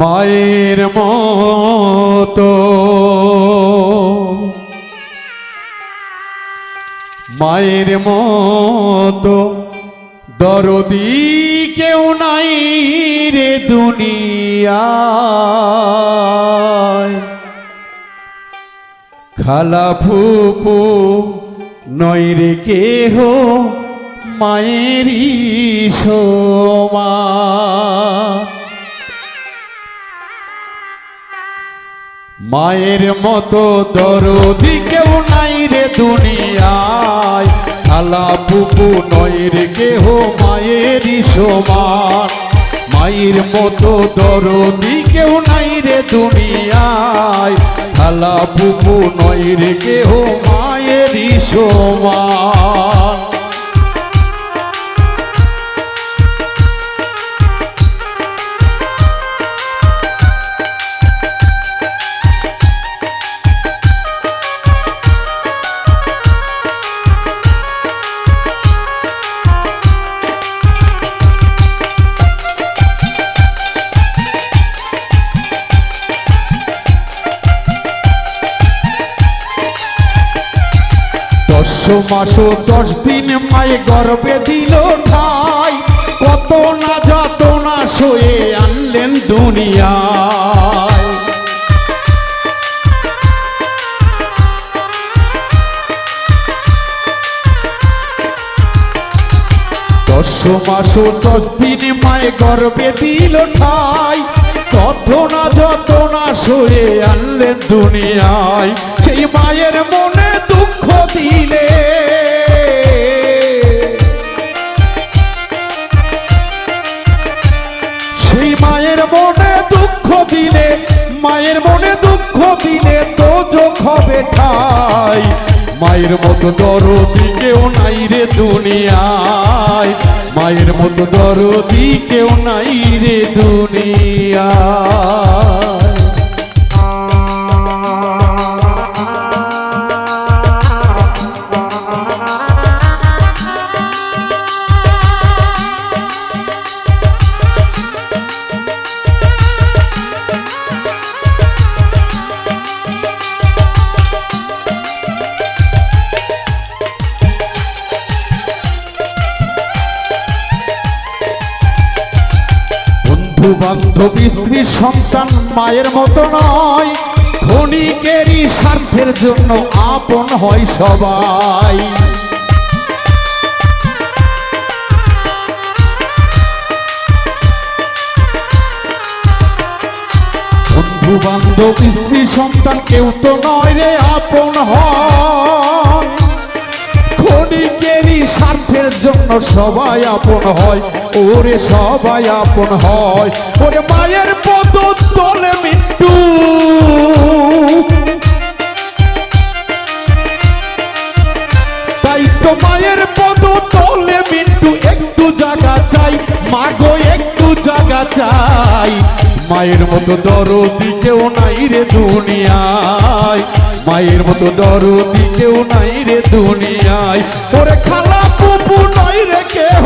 মায়ের মতো। মায়ের মতো। দরদি কেউ নাই রে দুনিয়ায়। খালা ফুপু নয় রে কেহ মায়েরই সমান। মায়ের মতো দরদি কেউ নাই রে দুনিয়ায়। খালা পুপু নয় রে কেহ মায়েরই সমান। মায়ের মতো দরদি কেউ নাই রে দুনিয়ায়। খালা পুপু নয় রে কেহ মায়েরই সমান। মাস ও দশ দিন মায়ে গর্বে দিল ঠাই কত না যত না সয়ে আনলেন দুনিয়ায়। দশ মাস, দশ দিন মায়ে গর্বে দিল ঠাই কত না যত না আনলেন দুনিয়ায়। সেই মায়ের মনে ঠাই মায়ের মতো দরদি কেউ নাই রে দুনিয়ায়। মায়ের মতো দরদি কেউ নাই রে দুনিয়ায়। বান্ধব স্ত্রী সন্তান মায়ের মতো নয়। স্বার্থের জন্য আপন হয় সবাই। বন্ধু বান্ধব স্ত্রী সন্তান কেউ তো নয় রে আপন। জন্য সবাই আপন হয়, ওরে সবাই আপন হয়। ওরে মায়ের পদ তলে মিট্টু তাই তো মায়ের পদ তলে মিট্টু একটু জায়গা চাই মাগো একটু জায়গা চাই। মায়ের মতো দরদি কেউ নাই রে দুনিয়ায়। মায়ের মতো দরদি কেউ নাই রে দুনিয়ায়। ওরে খালা পুপু নাই রে কেহ।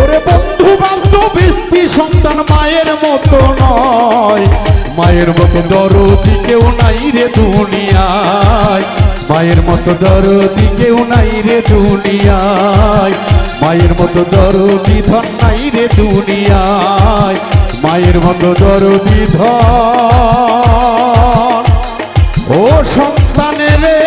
ওরে বন্ধু বান্ধব, স্ত্রী, সন্তান মায়ের মতো নয়। মায়ের মতো দরদি কেউ নাই রে দুনিয়ায়। মায়ের মতো দরদি কেউ নাই রে দুনিয়ায়। মায়ের মতো দরদি ধন নাই রে দুনিয়ায়। মায়ের মতো দরদি ধন। ও সন্তানের রে